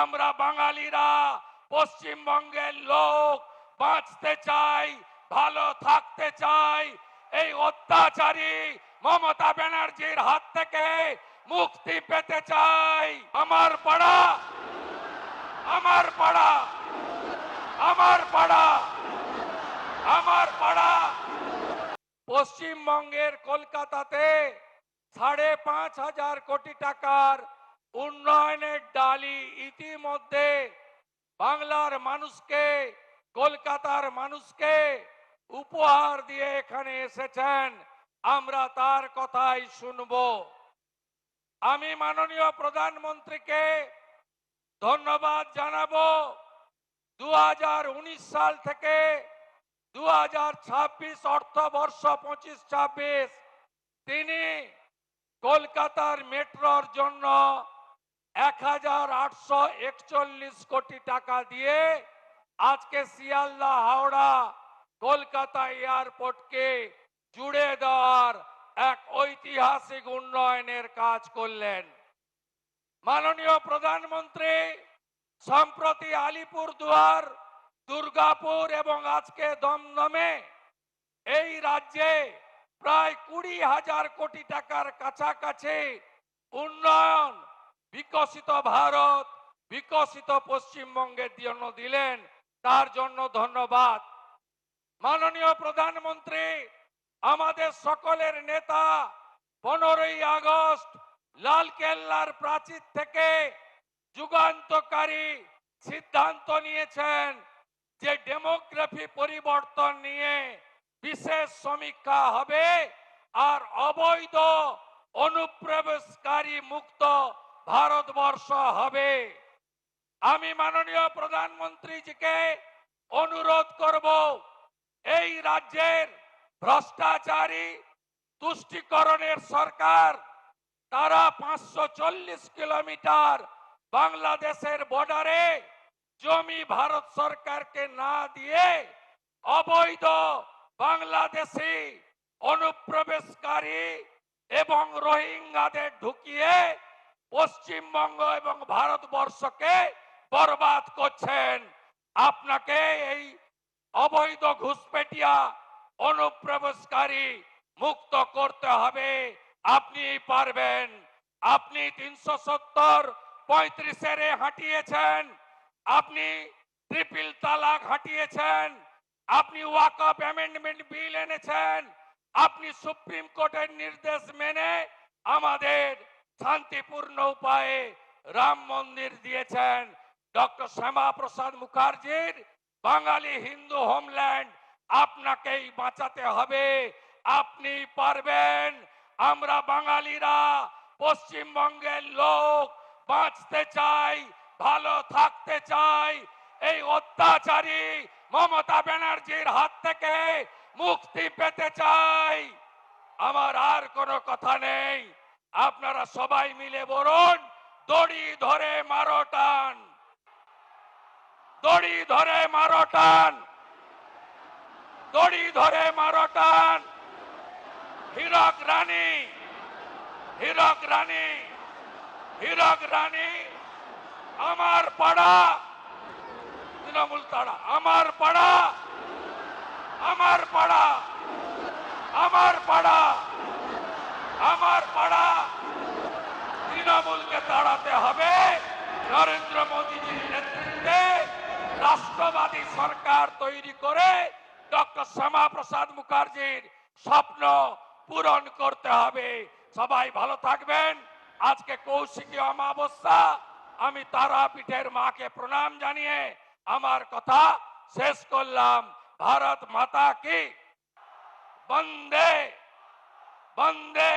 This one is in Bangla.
আমরা বাঙালিরা পশ্চিমবঙ্গের লোক, বাঁচতে চাই, ভালো থাকতে চাই। এই অত্যাচারী মমতা ব্যানার্জির হাত থেকে মুক্তি পেতে চাই। আমার পাড়া আমার পাড়া আমার পাড়া আমার পাড়া। পশ্চিমবঙ্গের কলকাতাতে সাড়ে পাঁচ হাজার কোটি টাকার উন্নয়নের ডালি ইতিমধ্যে বাংলার মানুষকে, কলকাতার মানুষকে উপহার দিয়ে এখানে এসেছেন। আমরা তার কথাই শুনব। আমি মাননীয় প্রধানমন্ত্রীকে ধন্যবাদ জানাব। দু সাল থেকে দু হাজার ছাব্বিশ অর্থবর্ষ পঁচিশ ছাব্বিশ, তিনি কলকাতার মেট্রোর জন্য এক হাজার আটশো একচল্লিশ কোটি টাকা দিয়ে আজকে শিয়ালদা, হাওড়া, কলকাতা এয়ারপোর্টকে জুড়ে দেওয়ার এক ঐতিহাসিক উন্নয়নের কাজ করলেন। মাননীয় প্রধানমন্ত্রী, সম্প্রতি আলিপুর দুয়ার দুর্গাপুর এবং আজকে দমদমে এই রাজ্যে প্রায় কুড়ি হাজার কোটি টাকার কাছাকাছি উন্নয়ন বিকশিত ভারত, বিকশিত পশ্চিমবঙ্গের জন্য দিলেন, তার জন্য ধন্যবাদ। মাননীয় প্রধানমন্ত্রী, আমাদের সকলের নেতা, পনেরোই আগস্ট লালকেল্লার প্রাচীর থেকে যুগান্তকারী সিদ্ধান্ত নিয়েছেন যে ডেমোগ্রাফি পরিবর্তন নিয়ে বিশেষ সমীক্ষা হবে আর অবৈধ অনুপ্রবেশকারী মুক্ত ভারতবর্ষ হবে। আমি মাননীয় প্রধানমন্ত্রীজিকে অনুরোধ করব, এই রাজ্যের ভ্রষ্টাচারী তুষ্টিকরণের সরকার, তারা পাঁচশো চল্লিশ কিলোমিটার বাংলাদেশের বর্ডারে জমি ভারত সরকারকে না দিয়ে অবৈধ বাংলাদেশি অনুপ্রবেশকারী এবং রোহিঙ্গাদের ঢুকিয়ে পশ্চিমবঙ্গ এবং ভারতবর্ষকে বরবাদ করছেন। আপনাকে এই অবৈধ ঘুষপেটিয়া অনুপ্রবেশকারী মুক্ত করতে হবে। আপনি পারবেন। আপনি তিনশো সত্তর পঁয়ত্রিশের হাঁটিয়েছেন। আপনি ট্রিপল তালাক হাঁটিয়েছেন। আপনি ওয়াকআপ অ্যামেন্ডমেন্ট বিল এনেছেন। আপনি সুপ্রিম কোর্টের নির্দেশ মেনে আমাদের শান্তিপূর্ণ উপায়ে রাম মন্দির দিয়েছেন ডক্টর শ্যামা প্রসাদ মুখার্জির। বাঙালি হিন্দু হোমল্যান্ড আপনাকেই বাঁচাতে হবে। আপনি পারবেন। আমরা বাঙালিরা পশ্চিমবঙ্গের লোক, বাঁচতে চাই, ভালো থাকতে চাই। এই অত্যাচারী মমতা ব্যানার্জির হাত থেকে মুক্তি পেতে চাই। আমার আর কোনো কথা নেই। আপনারা সবাই মিলে বলুন, দড়ি ধরে মারো টান। দড়ি ধরে মারো টান। দড়ি ধরে মারো টান। হীরক রানী হীরক রানী হীরক রানী, আমার পাড়া। তৃণমূল তাড়া আমার পাড়া আমার পাড়া আমার পাড়া আমার পাড়া তাড়াতে হবে। নরেন্দ্র মোদীজির নেতৃত্বে রাষ্ট্রবাদী সরকার তৈরি করে ডক্টর শ্যামা প্রসাদ মুখার্জির স্বপ্ন পূরণ করতে হবে। সবাই ভালো থাকবেন। আজকে কৌশিকী অমাবস্যা। আমি তারাপীঠের মাকে প্রণাম জানিয়ে আমার কথা শেষ করলাম। ভারত মাতা কি? বন্দে বন্দে।